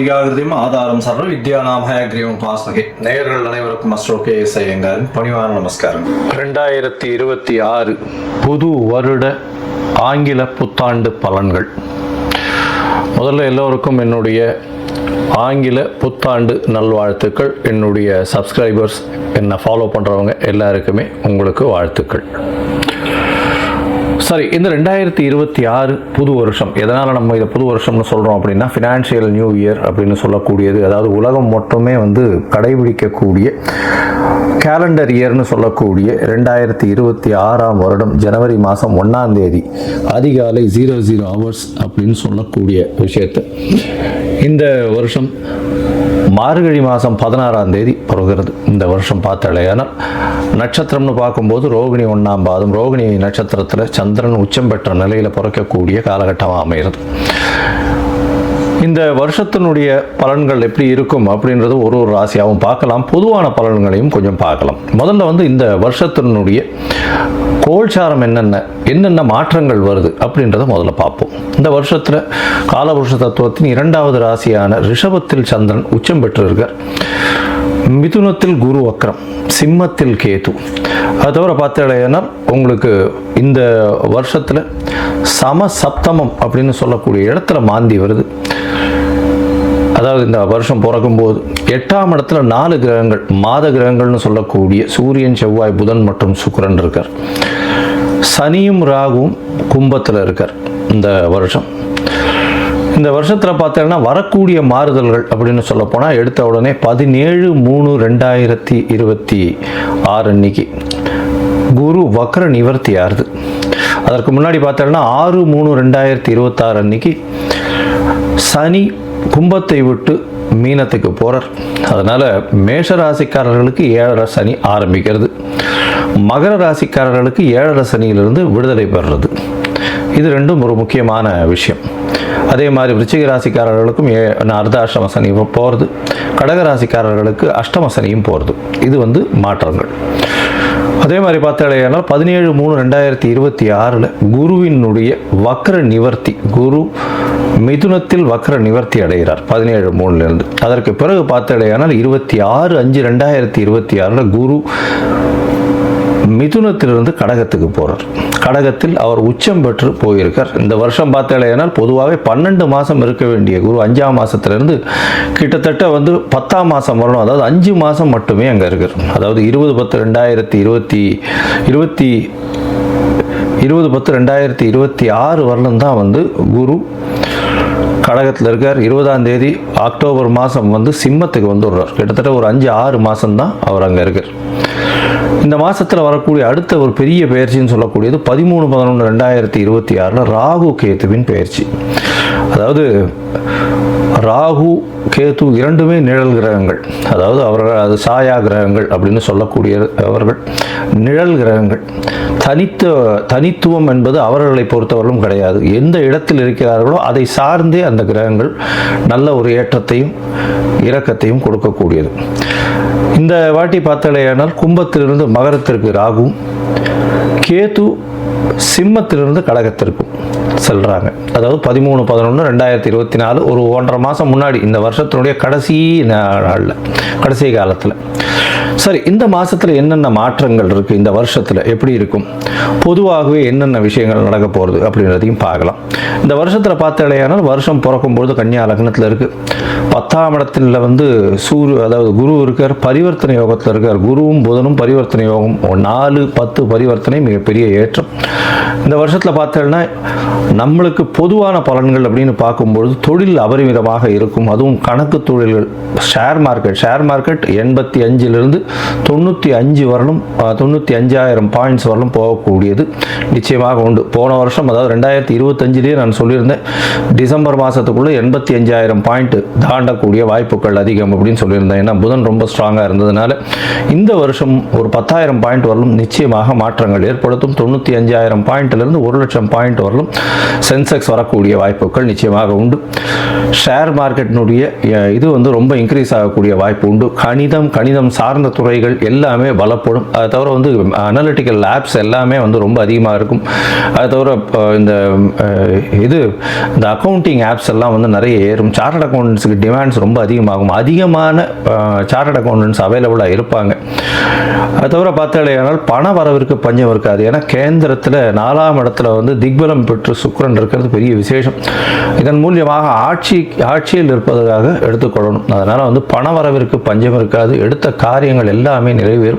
வழியாகிறதையும் ஆதாரம் சர்வ வித்யானாம் கிரீவம் பாஸ்மகே. நேயர்கள் அனைவருக்கும் அஸ்ட்ரோ கே எஸ் ஐயங்காரின் பணிவான நமஸ்காரம். ரெண்டாயிரத்தி இருபத்தி ஆறு புது வருட ஆங்கில புத்தாண்டு பலன்கள். முதல்ல எல்லோருக்கும் என்னுடைய ஆங்கில புத்தாண்டு நல்வாழ்த்துக்கள். என்னுடைய சப்ஸ்கிரைபர்ஸ் என்னை ஃபாலோ பண்ணுறவங்க எல்லாருக்குமே உங்களுக்கு வாழ்த்துக்கள். சரி இந்த ரெண்டாயிரத்தி இருபத்தி ஆறு புது வருஷம். எதனால் நம்ம இதை புது வருஷம்னு சொல்கிறோம் அப்படின்னா ஃபினான்ஷியல் நியூ இயர் அப்படின்னு சொல்லக்கூடியது அதாவது உலகம் மட்டுமே வந்து கடைபிடிக்கக்கூடிய கேலண்டர் இயர்னு சொல்லக்கூடிய ரெண்டாயிரத்தி இருபத்தி ஆறாம் வருடம் ஜனவரி மாதம் ஒன்றாம் தேதி அதிகாலை ஜீரோ ஜீரோ ஹவர்ஸ் அப்படின்னு சொல்லக்கூடிய விஷயத்தை. இந்த வருஷம் மார்கழி மாதம் பதினாறாம் தேதி பிறகுறது இந்த வருஷம் பார்த்தாலேயானால் நட்சத்திரம்னு பார்க்கும்போது ரோகிணி ஒன்றாம் பாதம். ரோகிணி நட்சத்திரத்தில் சந்திரன் உச்சம் பெற்ற நிலையில் பிறக்கக்கூடிய காலகட்டமாக அமைகிறது. இந்த வருஷத்தினுடைய பலன்கள் எப்படி இருக்கும் அப்படின்றது ஒரு ஒரு ராசியாகவும் பார்க்கலாம். பொதுவான பலன்களையும் கொஞ்சம் பார்க்கலாம். முதல்ல வந்து இந்த வருஷத்தினுடைய கோல்சாரம் என்னென்ன என்னென்ன மாற்றங்கள் வருது அப்படின்றத முதல்ல பார்ப்போம். இந்த வருஷத்தில் காலபுருஷ தத்துவத்தின் இரண்டாவது ராசியான ரிஷபத்தில் சந்திரன் உச்சம் பெற்றிருக்கார். மிதுனத்தில் குரு வக்ரம் சிம்மத்தில் கேது. அது தவிர பார்த்தீங்கன்னா உங்களுக்கு இந்த வருஷத்தில் சம சப்தமம் அப்படின்னு சொல்லக்கூடிய இடத்துல மாந்தி வருது. அதாவது இந்த வருஷம் பிறக்கும்போது எட்டாம் இடத்துல நாலு கிரகங்கள் மாத கிரகங்கள்னு சொல்லக்கூடிய சூரியன் செவ்வாய் புதன் மற்றும் சுக்கிரன் இருக்கார். சனியும் ராகுவும் கும்பத்தில் இருக்கார் இந்த வருஷம். இந்த வருஷத்தில் பார்த்தீங்கன்னா வரக்கூடிய மாறுதல்கள் அப்படின்னு சொல்ல போனால் எடுத்த உடனே பதினேழு மூணு ரெண்டாயிரத்தி இருபத்தி ஆறு அன்னைக்கு குரு வக்ர நிவர்த்தி ஆறுது. அதற்கு முன்னாடி பார்த்தோம்னா ஆறு மூணு ரெண்டாயிரத்தி இருபத்தாறு அன்னைக்கு சனி கும்பத்தை விட்டு மீனத்துக்கு போகிறார் அதனால் மேஷ ராசிக்காரர்களுக்கு ஏழரை சனி ஆரம்பிக்கிறது. மகர ராசிக்காரர்களுக்கு ஏழரை சனியிலிருந்து விடுதலை பெறுறது. இது ரெண்டும் ஒரு முக்கியமான விஷயம். அதே மாதிரி விருச்சிக ராசிக்காரர்களுக்கும் ஏ அர்த்தாஷ்டம சனி போகிறது கடக ராசிக்காரர்களுக்கு அஷ்டம சனியும் போகிறது இது வந்து மாற்றங்கள். அதே மாதிரி பார்த்தாலேயானால் பதினேழு மூணு ரெண்டாயிரத்தி இருபத்தி ஆறில் குருவினுடைய வக்ர நிவர்த்தி குரு மிதுனத்தில் வக்ர நிவர்த்தி அடைகிறார் பதினேழு மூணுலேருந்து அதற்கு பிறகு பார்த்தடையானால் இருபத்தி ஆறு அஞ்சு ரெண்டாயிரத்தி இருபத்தி ஆறில் குரு மிதுனத்திலிருந்து கடகத்துக்கு போகிறார் கடகத்தில் அவர் உச்சம் பெற்று போயிருக்கார். இந்த வருஷம் பார்த்தாலேனால் பொதுவாகவே பன்னெண்டு மாதம் இருக்க வேண்டிய குரு அஞ்சாம் மாதத்துலேருந்து கிட்டத்தட்ட வந்து பத்தாம் மாதம் வரணும். அதாவது அஞ்சு மாதம் மட்டுமே அங்கே இருக்கார். அதாவது இருபது பத்து ரெண்டாயிரத்தி இருபத்தி இருபத்தி இருபது பத்து ரெண்டாயிரத்தி இருபத்தி ஆறு வரலும் தான் வந்து குரு கடகத்தில் இருக்கார். இருபதாம் தேதி அக்டோபர் மாதம் வந்து சிம்மத்துக்கு வந்துடுறார். கிட்டத்தட்ட ஒரு அஞ்சு ஆறு மாதம்தான் அவர் அங்கே இருக்கார். இந்த மாதத்தில் வரக்கூடிய அடுத்த ஒரு பெரிய பயிற்சின்னு சொல்லக்கூடியது பதிமூணு பதினொன்று ரெண்டாயிரத்தி இருபத்தி ஆறில் ராகு கேத்துவின் பயிற்சி. அதாவது ராகு கேது இரண்டுமே நிழல் கிரகங்கள். அதாவது அவர்கள் அது சாயா கிரகங்கள் அப்படின்னு சொல்லக்கூடிய அவர்கள் நிழல் கிரகங்கள். தனித்த தனித்துவம் என்பது அவர்களை பொறுத்தவரையும் கிடையாது. எந்த இடத்தில் இருக்கிறார்களோ அதை சார்ந்தே அந்த கிரகங்கள் நல்ல ஒரு ஏற்றத்தையும் இரக்கத்தையும் கொடுக்கக்கூடியது. இந்த வாட்டி பார்த்தாலேயானால் கும்பத்திலிருந்து மகரத்திற்கு ராகும் கேது சிம்மத்திலிருந்து கடகத்திற்கும் செல்கிறாங்க அதாவது பதிமூணு பதினொன்று ரெண்டாயிரத்தி இருபத்தி நாலு ஒரு ஒன்றரை மாதம் முன்னாடி இந்த வருஷத்தினுடைய கடைசி நாளில் கடைசி காலத்தில். சரி இந்த மாதத்தில் என்னென்ன மாற்றங்கள் இருக்குது இந்த வருஷத்தில் எப்படி இருக்கும்? பொதுவாகவே என்னென்ன விஷயங்கள் நடக்க போகிறது அப்படின்றதையும் பார்க்கலாம். இந்த வருஷத்தில் பார்த்தாலேயானால் வருஷம் பிறக்கும்பொழுது கன்னியா லக்னத்தில் இருக்குது பத்தாம் இடத்துல வந்து சூரிய அதாவது குரு இருக்கார் பரிவர்த்தனை யோகத்தில் இருக்கார். குருவும் புதனும் பரிவர்த்தனை யோகம். நாலு பத்து பரிவர்த்தனை மிகப்பெரிய ஏற்றம். இந்த வருஷத்தில் பார்த்தோம்னா நம்மளுக்கு பொதுவான பலன்கள் அப்படின்னு பார்க்கும்பொழுது தொழில் அபரிமிதமாக இருக்கும். அதுவும் கணக்கு தொழில்கள் ஷேர் மார்க்கெட் ஷேர் மார்க்கெட் எண்பத்தி அஞ்சிலிருந்து தொண்ணூற்றி அஞ்சு வரலும் தொண்ணூற்றி அஞ்சாயிரம் பாயிண்ட்ஸ் வரலும் போகக்கூடியது. நிச்சயமாக உண்டு. போன வருஷம் அதாவது ரெண்டாயிரத்தி இருபத்தஞ்சிலேயே நான் சொல்லியிருந்தேன் டிசம்பர் மாதத்துக்குள்ளே எண்பத்தி அஞ்சாயிரம் பாயிண்ட் தாண்டக்கூடிய வாய்ப்புகள் அதிகம் அப்படின்னு சொல்லியிருந்தேன். ஏன்னா புதன் ரொம்ப ஸ்ட்ராங்காக இருந்ததுனால இந்த வருஷம் ஒரு பத்தாயிரம் பாயிண்ட் வரலும் நிச்சயமாக மாற்றங்கள் ஏற்படுத்தும். தொண்ணூற்றி அஞ்சாயிரம் பாயிண்ட்லேருந்து ஒரு லட்சம் பாயிண்ட் வரலும் சென்செக்ஸ் வரக்கூடிய வாய்ப்புகள் நிச்சயமாக உண்டு. ஷேர் மார்க்கெட்டினுடைய இது வந்து ரொம்ப இன்க்ரீஸ் ஆகக்கூடிய வாய்ப்பு உண்டு. கணிதம் கணிதம் சார்ந்த துறைகள் எல்லாமே பலப்படும். அதை தவிர வந்து அனலிட்டிக்கல் லேப்ஸ் எல்லாமே வந்து ரொம்ப அதிகமாக இருக்கும். அதை தவிர இந்த இது இந்த அக்கௌண்டிங் ஆப்ஸ் எல்லாம் வந்து நிறைய ஏறும். சார்ட் அக்கௌண்டன்ஸுக்கு டிமாண்ட்ஸ் ரொம்ப அதிகமாகும். அதிகமான சார்ட் அக்கௌண்டன்ஸ் அவைலபிளாக இருப்பாங்க. அதை தவிர பார்த்தாலேயானால் பண வரவிற்கு பஞ்சம் இருக்காது. ஏன்னா கேந்திரத்தில் நாலாம் இடத்துல வந்து திக்பலம் பெற்று சுக்கரன் இருக்கிறது பெரிய விசேஷம். இதன் மூலியமாக ஆட்சி ஆட்சியில் இருப்பதற்காக எடுத்துக்கொள்ளணும். அதனால் வந்து பண வரவிற்கு பஞ்சம் இருக்காது. எடுத்த காரியங்கள் எல்லாமே நிறைவேறும்.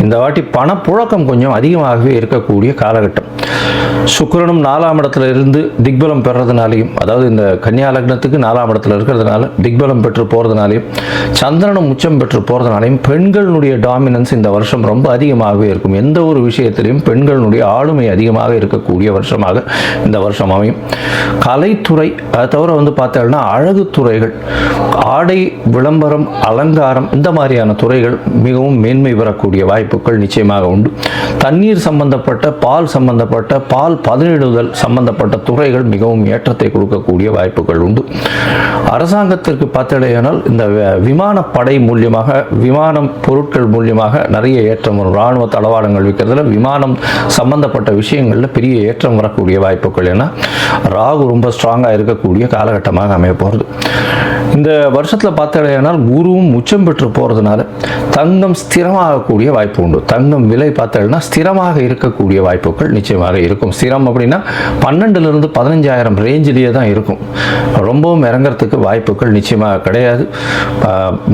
இந்த வாட்டி பணப்புழக்கம் கொஞ்சம் அதிகமாகவே இருக்கக்கூடிய காலகட்டம். சுக்கரனும் நாலாம் இடத்துல இருந்து திக்பலம் பெறதுனாலையும் அதாவது இந்த கன்னியா லக்னத்துக்கு நாலாம் இடத்துல இருக்கிறதுனால திக்பலம் பெற்று போகிறதுனாலையும் சந்திரனும் உச்சம் பெற்று போகிறதுனாலையும் பெண்களுடைய டாமினன்ஸ் இந்த வருஷம் ரொம்ப அதிகமாகவே இருக்கும். எந்த ஒரு விஷயத்திலையும் பெண்களுடைய ஆளுமை அதிகமாக இருக்கக்கூடிய வருஷமாக இந்த வருஷம் அமையும். கலைத்துறை அதை தவிர வந்து பார்த்தோம்னா அழகு துறைகள் ஆடை விளம்பரம் அலங்காரம் இந்த மாதிரியான துறைகள் மிகவும் மேன்மை பெறக்கூடிய வாய்ப்புகள் நிச்சயமாக உண்டு. தண்ணீர் சம்பந்தப்பட்ட பால் சம்பந்தப்பட்ட பால் பதனிடுதல் சம்பந்தப்பட்ட துறைகள் மிகவும் ஏற்றத்தை கொடுக்கக்கூடிய வாய்ப்புகள் உண்டு. அரசாங்கத்திற்கு பார்த்தடையானால் இந்த விமானப்படை மூலியமாக விமானம் பொருட்கள் மூலியமாக நிறைய ஏற்றம் வரும். இராணுவ தளவாடங்கள் விற்கிறதுல விமானம் சம்பந்தப்பட்ட விஷயங்களில் பெரிய ஏற்றம் வரக்கூடிய வாய்ப்புகள். ஏன்னா ராகு ரொம்ப ஸ்ட்ராங்காக இருக்கக்கூடிய காலகட்டமாக அமைய போகிறது இந்த வருஷத்தில் பார்த்தடையானால் குருவும் உச்சம் பெற்று போகிறதுனால தங்கம் ஸ்திரமாகக்கூடிய வாய்ப்பு உண்டு. தங்கம் விலை பார்த்தோம்னா ஸ்திரமாக இருக்கக்கூடிய வாய்ப்புகள் நிச்சயமாக இருக்கும். ஸ்திரம் அப்படின்னா பன்னெண்டுலேருந்து பதினஞ்சாயிரம் ரேஞ்சிலேயே தான் இருக்கும். ரொம்பவும் இறங்குறதுக்கு வாய்ப்புகள் நிச்சயமாக கிடையாது.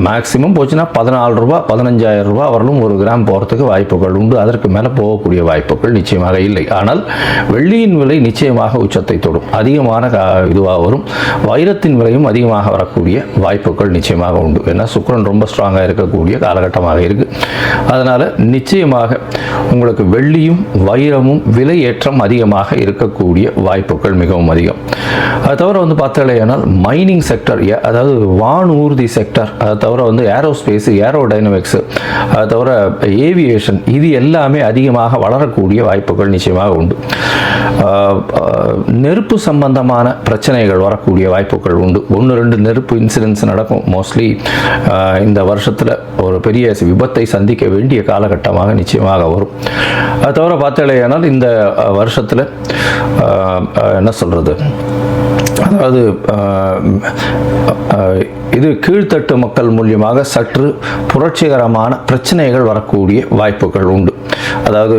மேக்ஸிமம் போச்சுன்னா பதினாலு ரூபா பதினஞ்சாயிரம் ரூபா வரலும் ஒரு கிராம் போகிறதுக்கு வாய்ப்புகள் உண்டு. அதற்கு மேலே போகக்கூடிய வாய்ப்புகள் நிச்சயமாக இல்லை. ஆனால் வெள்ளியின் விலை நிச்சயமாக உச்சத்தை தொடும். அதிகமான இதுவாக வரும். வைரத்தின் விலையும் அதிகமாக வரக்கூடிய வாய்ப்புகள் நிச்சயமாக உண்டு. ஏன்னா சுக்கிரன் ரொம்ப ஸ்ட்ராங்காக இருக்கக்கூடிய காலகட்டமாக இருக்கு. அதனால நிச்சயமாக உங்களுக்கு வெள்ளியும் வைரமும் விலை ஏற்றம் அதிகமாக இருக்கக்கூடிய வாய்ப்புகள் மிகவும் அதிகம். அது தவிர வந்து பார்த்தாலேயானால் மைனிங் செக்டர் அதாவது வானூர்தி செக்டர் அதை தவிர வந்து ஏரோஸ்பேஸ் ஏரோடைனமிக்ஸ் அது தவிர ஏவியேஷன் இது எல்லாமே அதிகமாக வளரக்கூடிய வாய்ப்புகள் நிச்சயமாக உண்டு. நெருப்பு சம்பந்தமான பிரச்சனைகள் வரக்கூடிய வாய்ப்புகள் உண்டு. ஒன்று ரெண்டு நெருப்பு இன்சிடென்ட்ஸ் நடக்கும். மோஸ்ட்லி இந்த வருஷத்தில் ஒரு பெரிய விபத்தை சந்திக்க வேண்டிய காலகட்டமாக நிச்சயமாக வரும். அது தவிர பார்த்தாலேயானால் இந்த வருஷத்தில் என்ன சொல்கிறது அதாவது இது கீழ்த்தட்டு மக்கள் மூலியமாக சற்று புரட்சிகரமான பிரச்சனைகள் வரக்கூடிய வாய்ப்புகள் உண்டு. அதாவது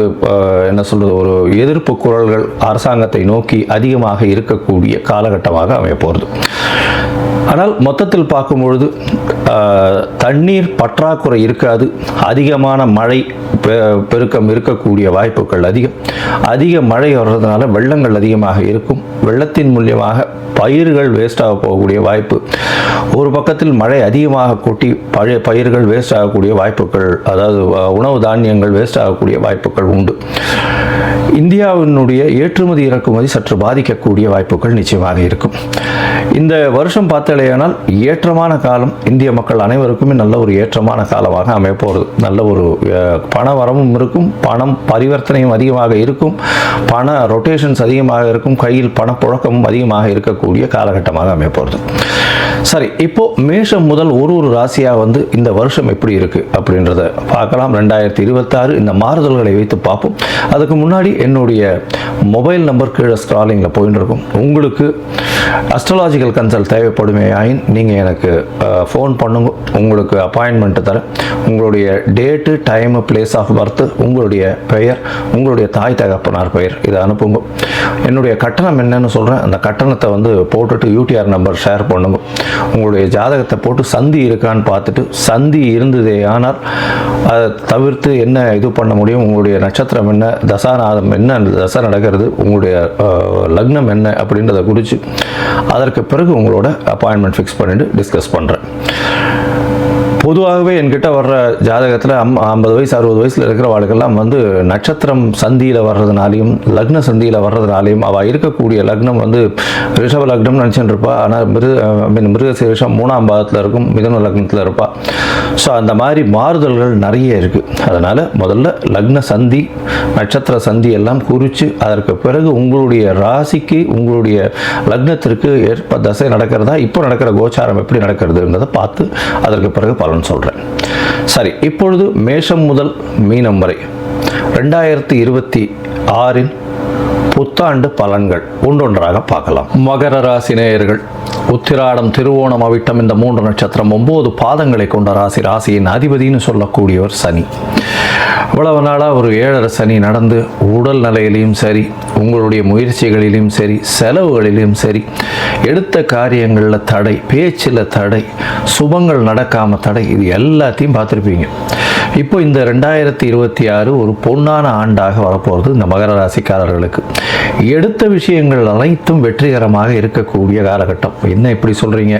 என்ன சொல்றது ஒரு எதிர்ப்பு குரல்கள் அரசாங்கத்தை நோக்கி அதிகமாக இருக்கக்கூடிய காலகட்டமாக அமையப்போகிறது ஆனால் மொத்தத்தில் பார்க்கும் பொழுது ஆஹ், தண்ணீர் பற்றாக்குறை இருக்காது. அதிகமான மழை பெ- பெருக்கம் இருக்கக்கூடிய வாய்ப்புகள் அதிகம். அதிக மழை வர்றதுனால வெள்ளங்கள் அதிகமாக இருக்கும். வெள்ளத்தின் மூலியமாக பயிர்கள் வேஸ்டாக போகக்கூடிய வாய்ப்பு. ஒரு பக்கத்தில் மழை அதிகமாக கொட்டி பழைய பயிர்கள் வேஸ்ட் ஆகக்கூடிய வாய்ப்புகள் அதாவது உணவு தானியங்கள் வேஸ்ட் ஆகக்கூடிய வாய்ப்புகள் உண்டு. இந்தியாவினுடைய ஏற்றுமதி இறக்குமதி சற்று பாதிக்கக்கூடிய வாய்ப்புகள் நிச்சயமாக இருக்கும். இந்த வருஷம் பார்த்தாலேயானால் ஏற்றமான காலம் இந்திய மக்கள் அனைவருக்குமே நல்ல ஒரு ஏற்றமான காலமாக அமையப்போகிறது நல்ல ஒரு பண வரவும் இருக்கும் பணம் பரிவர்த்தனையும் அதிகமாக இருக்கும் பண ரொட்டேஷன்ஸ் அதிகமாக இருக்கும் கையில் பணப்புழக்கமும் அதிகமாக இருக்கக்கூடிய காலகட்டமாக அமையப்போகிறது சரி இப்போ மேஷம் முதல் ஒரு ஒரு ராசியாக வந்து இந்த வருஷம் எப்படி இருக்கு அப்படின்றத பார்க்கலாம். ரெண்டாயிரத்தி இருபத்தாறு இந்த மாறுதல்களை வைத்து பார்ப்போம். அதுக்கு முன்னாடி என்னுடைய மொபைல் நம்பர் கீழே ஸ்க்ராலிங்கில் போயின்னு இருக்கும். உங்களுக்கு அஸ்ட்ராலாஜிக்கல் கன்சல்ட் தேவைப்படுமே ஆயின் நீங்கள் எனக்கு ஃபோன் பண்ணுங்க. உங்களுக்கு அப்பாயின்மெண்ட்டு தரேன். உங்களுடைய date time place of birth உங்களுடைய பெயர் உங்களுடைய தாய் தகப்பனார் பெயர் இதை அனுப்புங்க. என்னுடைய கட்டணம் என்னன்னு சொல்கிறேன் அந்த கட்டணத்தை வந்து போட்டுட்டு யூடிஆர் நம்பர் ஷேர் பண்ணுங்க. உங்களுடைய ஜாதகத்தை போட்டு சந்தி இருக்கான்னு பார்த்துட்டு சந்தி இருந்ததே ஆனால் அதை தவிர்த்து என்ன இது பண்ண முடியும்? உங்களுடைய நட்சத்திரம் என்ன? தசாநாதம் என்ன? அந்த தசை நடக்கிறது. உங்களுடைய லக்னம் என்ன அப்படின்றத குறித்து அதற்கு பிறகு உங்களோட அப்பாயின்மெண்ட் ஃபிக்ஸ் பண்ணிட்டு டிஸ்கஸ் பண்ணுறேன் பொதுவாகவே என்கிட்ட வர்ற ஜாதகத்தில் அம் ஐம்பது வயசு அறுபது வயசில் இருக்கிற வாழ்க்கெல்லாம் வந்து நட்சத்திரம் சந்தியில் வர்றதுனாலையும் லக்ன சந்தியில் வர்றதுனாலையும் அவள் இருக்கக்கூடிய லக்னம் வந்து ரிஷப லக்னம்னு நினச்சிட்டு இருப்பாள் ஆனால் மிரு ஐ மீன் மிருகசீரிஷம் மூணாம் பாதத்தில் இருக்கும் மிதன லக்னத்தில் இருப்பாள் ஸோ அந்த மாதிரி மாறுதல்கள் நிறைய இருக்குது அதனால் முதல்ல லக்ன சந்தி நட்சத்திர சந்தி எல்லாம் குறித்து அதற்கு பிறகு உங்களுடைய ராசிக்கு உங்களுடைய லக்னத்திற்கு ஏற்ப தசை நடக்கிறதா இப்போ நடக்கிற கோச்சாரம் எப்படி நடக்கிறதுன்றதை பார்த்து அதற்கு பிறகு பலன் நான் சொல்கிறேன் சரி இப்பொழுது மேஷம் முதல் மீனம் வரை ரெண்டாயிரத்தி இருபத்தி ஆறின் புத்தாண்டு பலன்கள் ஒன்றொன்றாக பார்க்கலாம். மகர ராசி நேயர்கள் உத்திராடம் திருவோணம் அவிட்டம் இந்த மூன்று நட்சத்திரம் ஒன்பது பாதங்களை கொண்ட ராசி. ராசியின் அதிபதினு சொல்லக்கூடியவர் சனி. இவ்வளவு நாளாக ஒரு ஏழரை சனி நடந்து உடல் நிலையிலையும் சரி உங்களுடைய முயற்சிகளிலும் சரி செலவுகளிலும் சரி எடுத்த காரியங்களில் தடை பேச்சில் தடை சுபங்கள் நடக்காமல் தடை இது எல்லாத்தையும் பார்த்துருப்பீங்க. இப்போ இந்த ரெண்டாயிரத்தி இருபத்தி ஆறு ஒரு பொன்னான ஆண்டாக வரப்போகிறது இந்த மகர ராசிக்காரர்களுக்கு. எடுத்த விஷயங்கள் அனைத்தும் வெற்றிகரமாக இருக்கக்கூடிய காலகட்டம். என்ன இப்படி சொல்கிறீங்க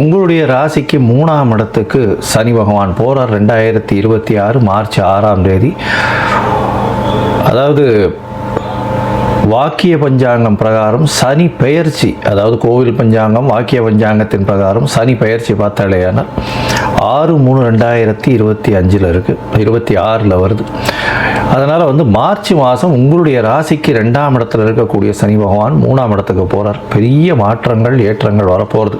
உங்களுடைய ராசிக்கு மூணாம் இடத்துக்கு சனி பகவான் போகிறார் ரெண்டாயிரத்தி இருபத்தி ஆறு மார்ச் ஆறாம் தேதி. அதாவது வாக்கிய பஞ்சாங்கம் பிரகாரம் சனி பெயர்ச்சி அதாவது கோவில் பஞ்சாங்கம் வாக்கிய பஞ்சாங்கத்தின் பிரகாரம் சனி பெயர்ச்சி பார்த்தாலேயானால் ஆறு மூணு ரெண்டாயிரத்தி இருபத்தி அஞ்சில் இருக்குது இருபத்தி ஆறில் வருது. அதனால் வந்து மார்ச் மாதம் உங்களுடைய ராசிக்கு ரெண்டாம் இடத்துல இருக்கக்கூடிய சனி பகவான் மூணாம் இடத்துக்கு போகிறார் பெரிய மாற்றங்கள் ஏற்றங்கள் வரப்போகிறது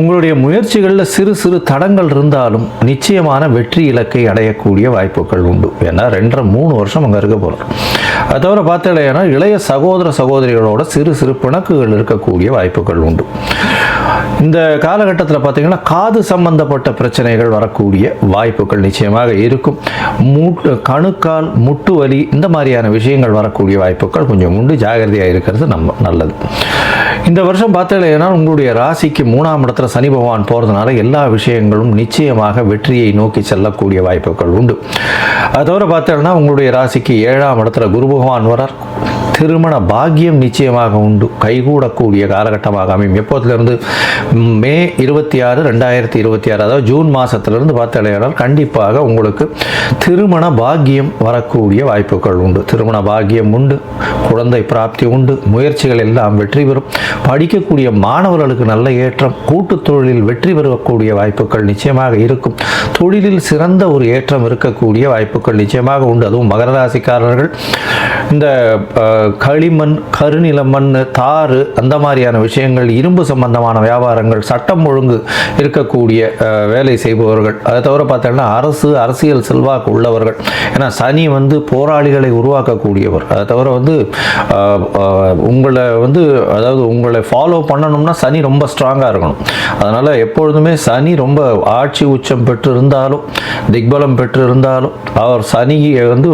உங்களுடைய முயற்சிகளில் சிறு சிறு தடங்கள் இருந்தாலும் நிச்சயமான வெற்றி இலக்கை அடையக்கூடிய வாய்ப்புகள் உண்டு. ஏன்னா ரெண்டரை மூணு வருஷம் அங்கே இருக்க போகிறோம் அதை தவிர பார்த்தீங்கன்னா இளைய சகோதர சகோதரிகளோட சிறு சிறு பிணக்குகள் இருக்கக்கூடிய வாய்ப்புகள் உண்டு. இந்த காலகட்டத்தில் பார்த்தீங்கன்னா காது சம்பந்தப்பட்ட பிரச்சனைகள் வரக்கூடிய வாய்ப்புகள் நிச்சயமாக இருக்கும். மூட்டு கணுக்கால் முட்டு வலி இந்த மாதிரியான விஷயங்கள் வரக்கூடிய வாய்ப்புகள் கொஞ்சம் உண்டு. ஜாகிரதையாக இருக்கிறது நம்ம நல்லது. இந்த வருஷம் பார்த்தீங்கன்னா உங்களுடைய ராசிக்கு மூணாம் இடத்துல சனி பகவான் போகிறதுனால எல்லா விஷயங்களும் நிச்சயமாக வெற்றியை நோக்கி செல்லக்கூடிய வாய்ப்புகள் உண்டு. அது தவிர பார்த்தீங்கன்னா உங்களுடைய ராசிக்கு ஏழாம் இடத்துல குரு பகவான் வரார். திருமண பாக்கியம் நிச்சயமாக உண்டு. கைகூடக்கூடிய காலகட்டமாக அமையும். எப்போதுலேருந்து? மே இருபத்தி ஆறு ரெண்டாயிரத்தி இருபத்தி ஆறு அதாவது ஜூன் மாதத்திலிருந்து பார்த்தாலேயானால் கண்டிப்பாக உங்களுக்கு திருமண பாக்கியம் வரக்கூடிய வாய்ப்புகள் உண்டு. திருமண பாக்கியம் உண்டு குழந்தை பிராப்தி உண்டு முயற்சிகள் எல்லாம் வெற்றி பெறும். படிக்கக்கூடிய மாணவர்களுக்கு நல்ல ஏற்றம் கூட்டுத் தொழிலில் வெற்றி பெறக்கூடிய வாய்ப்புகள் நிச்சயமாக இருக்கும். தொழிலில் சிறந்த ஒரு ஏற்றம் இருக்கக்கூடிய வாய்ப்புகள் நிச்சயமாக உண்டு. அதுவும் மகர ராசிக்காரர்கள். இந்த களிமண் கருநில மண் தாறு அந்த மாதிரியான விஷயங்கள் இரும்பு சம்பந்தமான வியாபாரங்கள் சட்டம் ஒழுங்கு இருக்கக்கூடிய வேலை செய்பவர்கள். அதை தவிர பார்த்தோம்னா அரசு அரசியல் செல்வாக்கு உள்ளவர்கள். ஏன்னா சனி வந்து போராளிகளை உருவாக்கக்கூடியவர். அதை தவிர வந்து உங்களை வந்து அதாவது உங்களை ஃபாலோ பண்ணணும்னா சனி ரொம்ப ஸ்ட்ராங்காக இருக்கணும். அதனால் எப்பொழுதுமே சனி ரொம்ப ஆட்சி உச்சம் பெற்று இருந்தாலும் திக்பலம் பெற்று இருந்தாலும் அவர் சனியை வந்து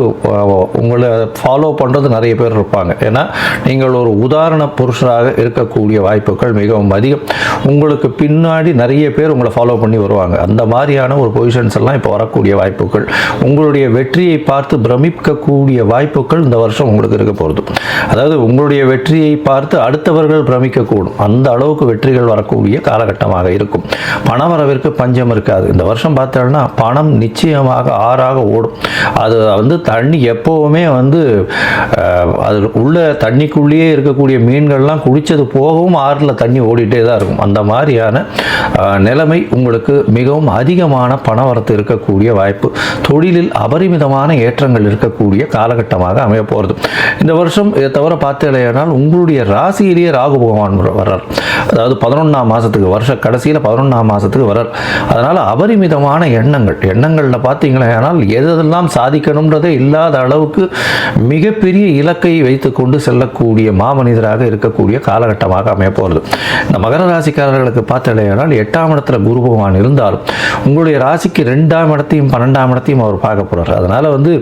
உங்களை ஃபாலோ பண்ண பண்ணுறது நிறைய பேர் இருப்பாங்க. ஏன்னா நீங்கள் ஒரு உதாரண புருஷராக இருக்கக்கூடிய வாய்ப்புகள் மிகவும் அதிகம். உங்களுக்கு பின்னாடி நிறைய பேர் உங்களை ஃபாலோ பண்ணி வருவாங்க. அந்த மாதிரியான ஒரு பொசிஷன்ஸ் எல்லாம் இப்போ வரக்கூடிய வாய்ப்புகள். உங்களுடைய வெற்றியை பார்த்து பிரமிக்கக்கூடிய வாய்ப்புகள் இந்த வருஷம் உங்களுக்கு இருக்க போகிறது அதாவது உங்களுடைய வெற்றியை பார்த்து அடுத்தவர்கள் பிரமிக்கக்கூடும். அந்த அளவுக்கு வெற்றிகள் வரக்கூடிய காலகட்டமாக இருக்கும். பணவரவிற்கு பஞ்சம் இருக்காது. இந்த வருஷம் பார்த்தோம்னா பணம் நிச்சயமாக ஆறாக ஓடும். அது வந்து தண்ணி எப்போவுமே வந்து அஹ், அது உள்ள தண்ணிக்குள்ளேயே இருக்கக்கூடிய மீன்கள்லாம் குடித்தது போகவும் ஆறில் தண்ணி ஓடிட்டே தான் இருக்கும். அந்த மாதிரியான நிலைமை உங்களுக்கு மிகவும் அதிகமான பணவரத்து இருக்கக்கூடிய வாய்ப்பு. தொழிலில் அபரிமிதமான ஏற்றங்கள் இருக்கக்கூடிய காலகட்டமாக அமைய போகிறது இந்த வருஷம் இதை தவிர பார்த்தேனால் உங்களுடைய ராசியிலேயே ராகு பகவான் வர்றார். அதாவது பதினொன்றாம் மாதத்துக்கு வருஷ கடைசியில் பதினொன்றாம் மாதத்துக்கு வர்றார். அதனால் அபரிமிதமான எண்ணங்கள் எண்ணங்களில் பார்த்தீங்களே ஆனால் எதெல்லாம் சாதிக்கணுன்றதே இல்லாத அளவுக்கு மிகப்பெரிய இலக்கை வைத்துக்கொண்டு செல்லக்கூடிய மாமனிதராக இருக்கக்கூடிய காலகட்டமாக அமைய போகிறது இந்த மகர ராசிக்காரர்களுக்கு பார்த்தடையானால் எட்டாம் இடத்துல குரு பகவான் இருந்தாலும் உங்களுடைய ராசிக்கு ரெண்டாம் இடத்தையும் பன்னெண்டாம் இடத்தையும் அவர் பார்க்க போகிறார் அதனால் வந்து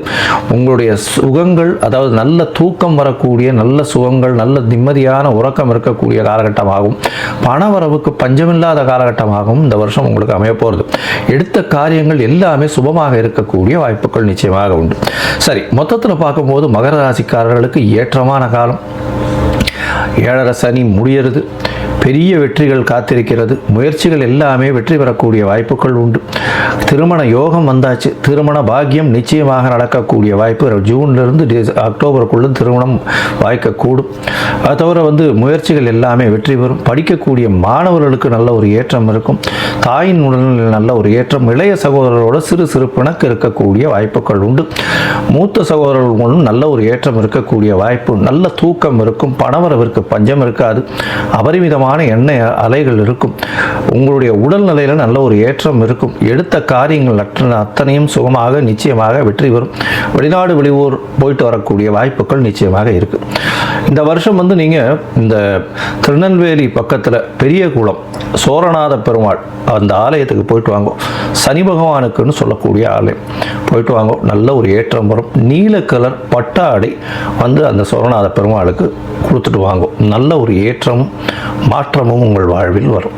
உங்களுடைய சுகங்கள் அதாவது நல்ல தூக்கம் வரக்கூடிய நல்ல சுகங்கள் நல்ல நிம்மதியான உறக்கம் இருக்கக்கூடிய காலகட்டமாகவும் பணவரவுக்கு பஞ்சமில்லாத காலகட்டமாகவும் இந்த வருஷம் உங்களுக்கு அமைய போகிறது எடுத்த காரியங்கள் எல்லாமே சுபமாக இருக்கக்கூடிய வாய்ப்புகள் நிச்சயமாக உண்டு. சரி மொத்தத்தில் பார்க்கும்போது மகர ராசிக்காரர்களுக்கு ஏற்றமான காலம். ஏழரை சனி முடியறது. பெரிய வெற்றிகள் காத்திருக்கிறது. முயற்சிகள் எல்லாமே வெற்றி பெறக்கூடிய வாய்ப்புகள் உண்டு. திருமண யோகம் வந்தாச்சு. திருமண பாக்கியம் நிச்சயமாக நடக்கக்கூடிய வாய்ப்பு. ஜூன்லேருந்து டிச அக்டோபருக்குள்ள திருமணம் வாய்க்கக்கூடும். அது தவிர வந்து முயற்சிகள் எல்லாமே வெற்றி பெறும். படிக்கக்கூடிய மாணவர்களுக்கு நல்ல ஒரு ஏற்றம் இருக்கும். தாயின் உடல்நிலையில் நல்ல ஒரு ஏற்றம். இளைய சகோதரரோட சிறு சிறு பிணக்கு இருக்கக்கூடிய வாய்ப்புகள் உண்டு. மூத்த சகோதரர்கள் மூலம் நல்ல ஒரு ஏற்றம் இருக்கக்கூடிய வாய்ப்பு. நல்ல தூக்கம் இருக்கும். பணவரவிற்கு பஞ்சம் இருக்காது. அபரிமிதமான அதிகமான எண்ணெய் அலைகள் இருக்கும். உங்களுடைய உடல்நிலையில் நல்ல ஒரு ஏற்றம் இருக்கும். எடுத்த காரியங்கள் அத்தனையும் சுகமாக நிச்சயமாக வெற்றி பெறும். வெளிநாடு வெளியூர் போயிட்டு வரக்கூடிய வாய்ப்புகள் நிச்சயமாக இருக்கு. இந்த வருஷம் வந்து நீங்கள் இந்த திருநெல்வேலி பக்கத்தில் பெரிய குளம் சோரநாத பெருமாள் அந்த ஆலயத்துக்கு போயிட்டு வாங்க. சனி பகவானுக்குன்னு சொல்லக்கூடிய ஆலயம். போயிட்டு வாங்க. நல்ல ஒரு ஏற்றம் வரும். நீல கலர் பட்டாடை வந்து அந்த சோரநாத பெருமாளுக்கு கொடுத்துட்டு வாங்க. நல்ல ஒரு ஏற்றமும் மாற்றமும் உங்கள் வாழ்வில் வரும்.